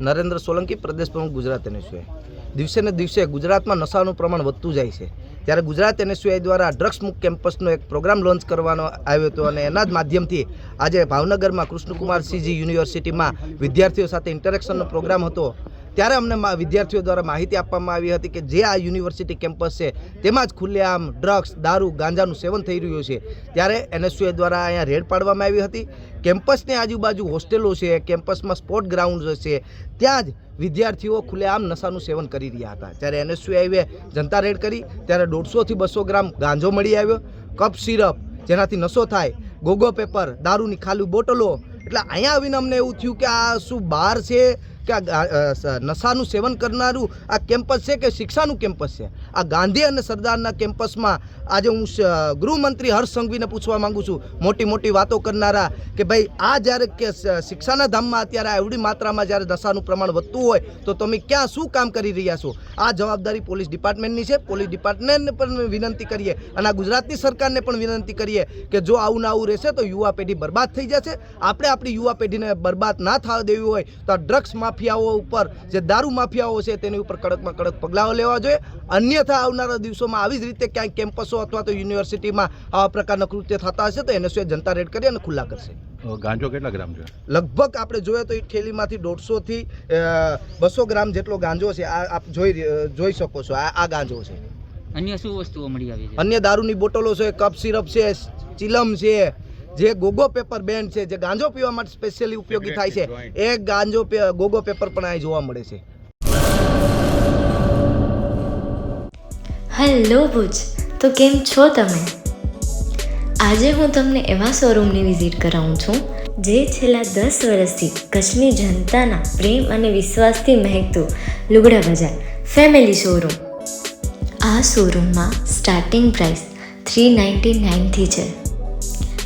નરેન્દ્ર સોલંકી પ્રદેશ પ્રમુખ ગુજરાત એનએસયુઆઈ. દિવસે ને દિવસે ગુજરાતમાં નશાનું પ્રમાણ વધતું જાય છે. ત્યારે ગુજરાત એનએસયુઆઈ દ્વારા ડ્રગ્સ મુક્ત કેમ્પસનો એક પ્રોગ્રામ લોન્ચ કરવાનો આવ્યો હતો અને એના જ માધ્યમથી આજે ભાવનગરમાં કૃષ્ણકુમાર સિંહજી યુનિવર્સિટીમાં વિદ્યાર્થીઓ સાથે ઇન્ટરેક્શનનો પ્રોગ્રામ હતો. ત્યારે અમને વિદ્યાર્થીઓ દ્વારા માહિતી આપવામાં આવી હતી કે જે આ યુનિવર્સિટી કેમ્પસ છે, તેમાં જ ખુલ્લેઆમ ડ્રગ્સ, દારૂ, ગાંજાનું સેવન થઈ રહ્યું છે. ત્યારે એનએસયુએ દ્વારા અહીંયા રેડ પાડવામાં આવી હતી. કેમ્પસની આજુબાજુ હોસ્ટેલો છે, કેમ્પસમાં સ્પોર્ટ ગ્રાઉન્ડ છે ત્યાં જ વિદ્યાર્થીઓ ખુલ્લેઆમ નશાનું સેવન કરી રહ્યા હતા. જ્યારે એનએસયુઆઈએ જનતા રેડ કરી, ત્યારે દોઢસોથી બસો ગ્રામ ગાંજો મળી આવ્યો. કપ સિરપ, જેનાથી નશો થાય, ગોગો પેપર, દારૂની ખાલી બોટલો. એટલે અહીંયા આવીને અમને એવું થયું કે આ શું બહાર છે? કે આ નશાનું સેવન કરનારું આ કેમ્પસ છે કે શિક્ષાનું કેમ્પસ છે? આ ગાંધી અને સરદારના કેમ્પસમાં આજે હું ગૃહમંત્રી હર્ષ સંઘવીને પૂછવા માંગુ છું, મોટી મોટી વાતો કરનારા કે ભાઈ, આ જ્યારે કે શિક્ષાના ધામમાં અત્યારે એવડી માત્રામાં જ્યારે નશાનું પ્રમાણ વધતું હોય, તો તમે ક્યાં શું કામ કરી રહ્યા છો? આ જવાબદારી પોલીસ ડિપાર્ટમેન્ટની છે. પોલીસ ડિપાર્ટમેન્ટને પણ વિનંતી કરીએ અને આ ગુજરાતની સરકારને પણ વિનંતી કરીએ કે જો આવું ના આવું રહેશે તો યુવા પેઢી બરબાદ થઈ જશે. આપણે આપણી યુવા પેઢીને બરબાદ ના થવા દેવી હોય તો આ ડ્રગ્સ માફિયાઓ ઉપર જે દારૂ માફિયાઓ છે તેની ઉપર કડકમાં કડક પગલાઓ લેવા જોઈએ. અન્યથા આવનારા દિવસોમાં આવી જ રીતે ક્યાંય કેમ્પસો અથવા તો યુનિવર્સિટીમાં આવા પ્રકારના કૃત્ય થતા હશે તો એને શું જનતા રેડ કરી અને ખુલ્લા કરશે. ગાંજો કેટલા ગ્રામ છે? લગભગ આપણે જોઈએ તો એ થેલીમાંથી દોઢસોથી બસો ગ્રામ જેટલો ગાંજો છે. આ આપ જોઈ જોઈ શકો છો. આ આ ગાંજો છે. અન્ય શું વસ્તુઓ મળી આવી છે? અન્ય દારૂની બોટલો છે કપ સિરપ છે ચિલમ છે જે ગોગો પેપર બેન્ડ છે જે ગાંજો પીવા માટે સ્પેશિયલી ઉપયોગી થાય છે એ ગાંજો ગોગો પેપર પણ અહીં જોવા મળે છે. હેલો ભુજ તો કેમ છો તમે? આજે હું તમને એવા શોરૂમની વિઝિટ કરાવું છું જે છેલ્લા દસ વર્ષથી કચ્છની જનતાના પ્રેમ અને વિશ્વાસથી મહેકતું લુગડા બજાર ફેમિલી શોરૂમ આ શોરૂમમાં સ્ટાર્ટિંગ પ્રાઇસ થ્રી નાઇન્ટી નાઇનથી છે.